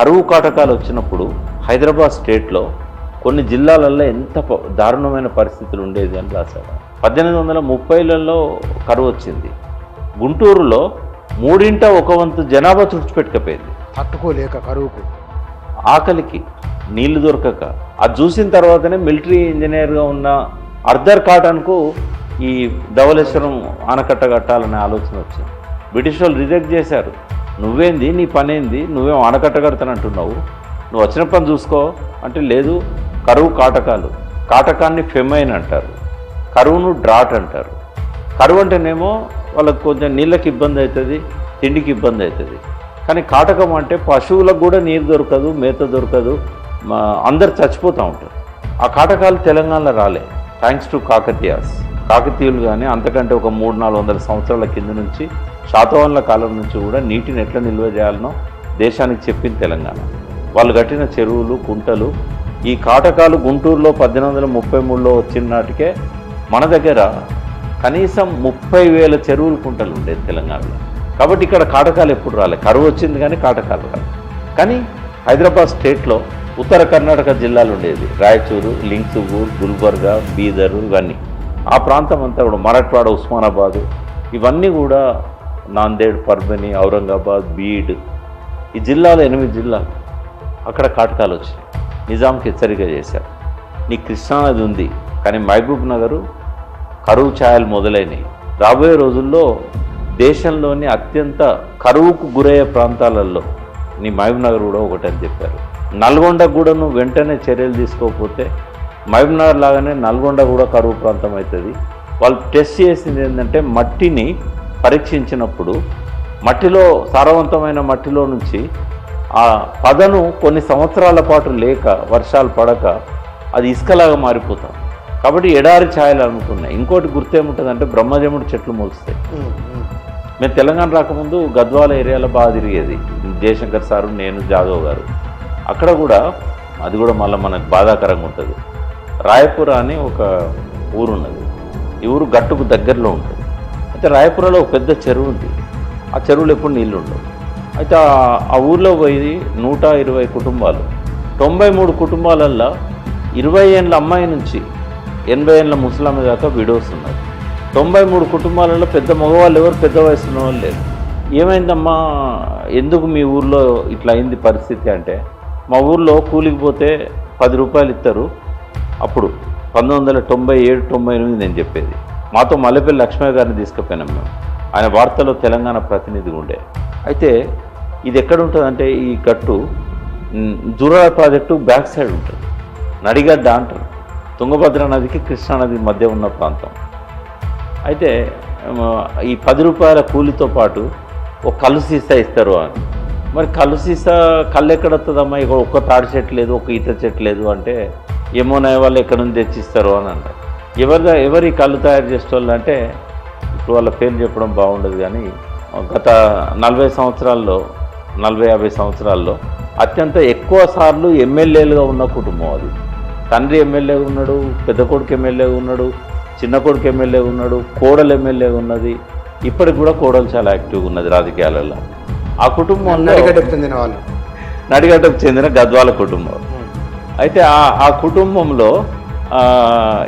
కరువు కాటకాలు వచ్చినప్పుడు హైదరాబాద్ స్టేట్లో కొన్ని జిల్లాలలో ఎంత దారుణమైన పరిస్థితులు ఉండేది అని రాశారు. పద్దెనిమిది వందల ముప్పైలలో కరువు వచ్చింది. గుంటూరులో మూడింట ఒక వంతు జనాభా తుడిచిపెట్టుకపోయింది తట్టుకోలేక కరువుకు. ఆకలికి నీళ్ళు దొరకక. అది చూసిన తర్వాతనే మిలిటరీ ఇంజనీర్గా ఉన్న అర్ధర్ కాటన్కు ఈ ధవళేశ్వరం ఆనకట్ట కట్టాలనే ఆలోచన వచ్చింది. బ్రిటిష్ వాళ్ళు రిజెక్ట్ చేశారు. నువ్వేంది? నీ పనేంది? నువ్వేం ఆనకట్ట కడతానంటున్నావు నువ్వు వచ్చిన పని చూసుకో. అంటే లేదు కరువు కాటకాలు. కాటకాన్ని ఫెమైన్ అంటారు. కరువును డ్రాట్ అంటారు. కరువు అంటేనేమో వాళ్ళకి కొంచెం నీళ్ళకి ఇబ్బంది అవుతుంది తిండికి ఇబ్బంది అవుతుంది. కానీ కాటకం అంటే పశువులకు కూడా నీరు దొరకదు మేత దొరకదు. మా అందరు చచ్చిపోతూ ఉంటారు. ఆ కాటకాలు తెలంగాణలో రాలే. Thanks to Kakatiyas. కాకతీయులు కానీ అంతకంటే ఒక మూడు నాలుగు వందల సంవత్సరాల కింద నుంచి శాతవాహనుల కాలం నుంచి కూడా నీటిని ఎట్లా నిల్వ చేయాలనో దేశానికి చెప్పింది తెలంగాణ. వాళ్ళు కట్టిన చెరువులు కుంటలు ఈ కాటకాలు గుంటూరులో పద్దెనిమిది వందల ముప్పై మూడులో వచ్చిన నాటికే మన దగ్గర కనీసం ముప్పై వేల చెరువులు కుంటలు ఉండేది తెలంగాణలో. కాబట్టి ఇక్కడ కాటకాలు ఎప్పుడు రాలే. కరువు వచ్చింది కానీ కాటకాలు రాలే. కానీ హైదరాబాద్ స్టేట్లో ఉత్తర కర్ణాటక జిల్లాలు ఉండేది రాయచూరు లింక్సుగూర్ గుల్బర్గా బీదర్ ఇవన్నీ. ఆ ప్రాంతం అంతా కూడా మరట్వాడ ఉస్మానాబాదు ఇవన్నీ కూడా నాందేడ్ పర్బని ఔరంగాబాద్ బీడ్. ఈ జిల్లాలో ఎనిమిది జిల్లాలు. అక్కడ కాటకాలు వచ్చినాయి. నిజాంకి హెచ్చరిక చేశారు. నీ కృష్ణానది ఉంది కానీ మహబూబ్ నగరు కరువు ఛాయలు మొదలైనవి. రాబోయే రోజుల్లో దేశంలోని అత్యంత కరువుకు గురయ్యే ప్రాంతాలలో నీ మహబూబ్ నగర్ కూడా ఒకటని చెప్పారు. నల్గొండ కూడాను వెంటనే చర్యలు తీసుకోకపోతే మహబూబ్ నగర్ లాగానే నల్గొండ కూడా కరువు ప్రాంతం అవుతుంది. వాళ్ళు టెస్ట్ చేసింది ఏంటంటే మట్టిని పరీక్షించినప్పుడు మట్టిలో సారవంతమైన మట్టిలో నుంచి ఆ పదను కొన్ని సంవత్సరాల పాటు లేక వర్షాలు పడక అది ఇసుకలాగా మారిపోతాం. కాబట్టి ఎడారి ఛాయలు అనుకున్నాయి. ఇంకోటి గుర్తేముంటుందంటే బ్రహ్మజముడు చెట్లు మొలుస్తాయి. మేము తెలంగాణ రాకముందు గద్వాల ఏరియాలో బాగా తిరిగేది. జయశంకర్ సారు నేను జాదవ్ గారు. అక్కడ కూడా అది కూడా మళ్ళీ మనకు బాధాకరంగా ఉంటుంది. రాయపుర అని ఒక ఊరు ఉన్నది ఈ ఊరు గట్టుకు దగ్గరలో ఉంటుంది. అయితే రాయపురలో ఒక పెద్ద చెరువు ఉంది. ఆ చెరువులో ఎప్పుడు నీళ్ళు ఉండవు. అయితే ఆ- ఊర్లో పోయి నూట ఇరవై కుటుంబాలు. తొంభై మూడు కుటుంబాలల్లో ఇరవై ఏళ్ళ అమ్మాయి నుంచి ఎనభై ఏళ్ళ ముసలామె దాకా విడోస్ ఉన్నారు. తొంభై మూడు కుటుంబాలలో పెద్ద మగవాళ్ళు ఎవరు పెద్ద వయసు ఉన్న వాళ్ళు లేరు. ఏమైందమ్మా? ఎందుకు మీ ఊర్లో ఇట్లా అయింది పరిస్థితి అంటే మా ఊర్లో కూలికి పోతే పది రూపాయలు ఇస్తారు. అప్పుడు పంతొమ్మిది వందల తొంభై ఏడు తొంభై ఎనిమిది నేను చెప్పేది. మాతో మల్లెపల్లి లక్ష్మయ్య గారిని తీసుకుపోయినాం మేము. ఆయన వార్తలో తెలంగాణ ప్రతినిధి ఉండే. అయితే ఇది ఎక్కడ ఉంటుందంటే ఈ గట్టు జూరాల ప్రాజెక్టు బ్యాక్ సైడ్ ఉంటుంది. నడిగడ్డ అంటారు. తుంగభద్ర నదికి కృష్ణా నది మధ్య ఉన్న ప్రాంతం. అయితే ఈ పది రూపాయల కూలితో పాటు ఒక కళ్ళు సీసా ఇస్తారు అని. మరి కళ్ళు సీసా కళ్ళు ఎక్కడ వస్తుందమ్మా? ఇక్కడ ఒక్క తాడి చెట్టు లేదు ఒక ఈత చెట్టు లేదు అంటే ఏమోనాయ వాళ్ళు ఎక్కడ నుంచి తెచ్చిస్తారు అని అంటారు ఎవరి ఎవరి కళ్ళు తయారు చేసేవాళ్ళు అంటే ఇప్పుడు వాళ్ళ పేరు చెప్పడం బాగుండదు కానీ గత నలభై సంవత్సరాల్లో నలభై యాభై సంవత్సరాల్లో అత్యంత ఎక్కువ సార్లు ఎమ్మెల్యేలుగా ఉన్న కుటుంబం అది. తండ్రి ఎమ్మెల్యే ఉన్నాడు పెద్ద కొడుకు ఎమ్మెల్యే ఉన్నాడు చిన్న కొడుకు ఎమ్మెల్యే ఉన్నాడు కోడలు ఎమ్మెల్యే ఉన్నది. ఇప్పటికి కూడా కోడలు చాలా యాక్టివ్గా ఉన్నది రాజకీయాలలో. ఆ నడిగడ్డకు చెందిన వాళ్ళు. నడిగడ్డకు చెందిన గద్వాల కుటుంబం. అయితే ఆ కుటుంబంలో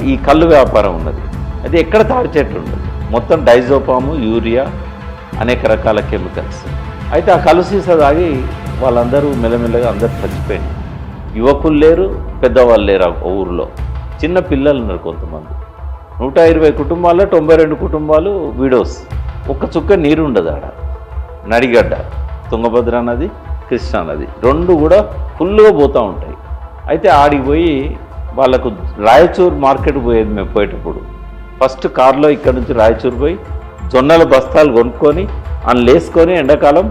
ఈ కళ్ళు వ్యాపారం ఉన్నది. అది ఎక్కడ తాడి చెట్టు ఉండదు. మొత్తం డైజోపాము యూరియా అనేక రకాల కెమికల్స్. అయితే ఆ కళ్ళు తాగి వాళ్ళందరూ మెల్లమెల్లగా అందరూ చచ్చిపోయింది యువకులు లేరు పెద్దవాళ్ళు లేరు ఆ ఊరిలో. చిన్న పిల్లలు ఉన్నారు కొంతమంది. నూట ఇరవై కుటుంబాల్లో తొంభై రెండు కుటుంబాలు విడోస్. ఒక్క చుక్క నీరు ఉండదు ఆడ. నడిగడ్డ తుంగభద్ర నది కృష్ణా నది. రెండు కూడా ఫుల్గా పోతూ ఉంటాయి. అయితే ఆడికి పోయి వాళ్ళకు రాయచూర్ మార్కెట్ పోయేది మేము పోయేటప్పుడు. ఫస్ట్ కార్లో ఇక్కడ నుంచి రాయచూర్ పోయి జొన్నల బస్తాలు కొనుక్కొని అందులో వేసుకొని ఎండాకాలం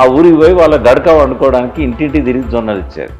ఆ ఊరికి పోయి వాళ్ళ గడక వండుకోవడానికి ఇంటింటి తిరిగి జొన్నలు ఇచ్చారు.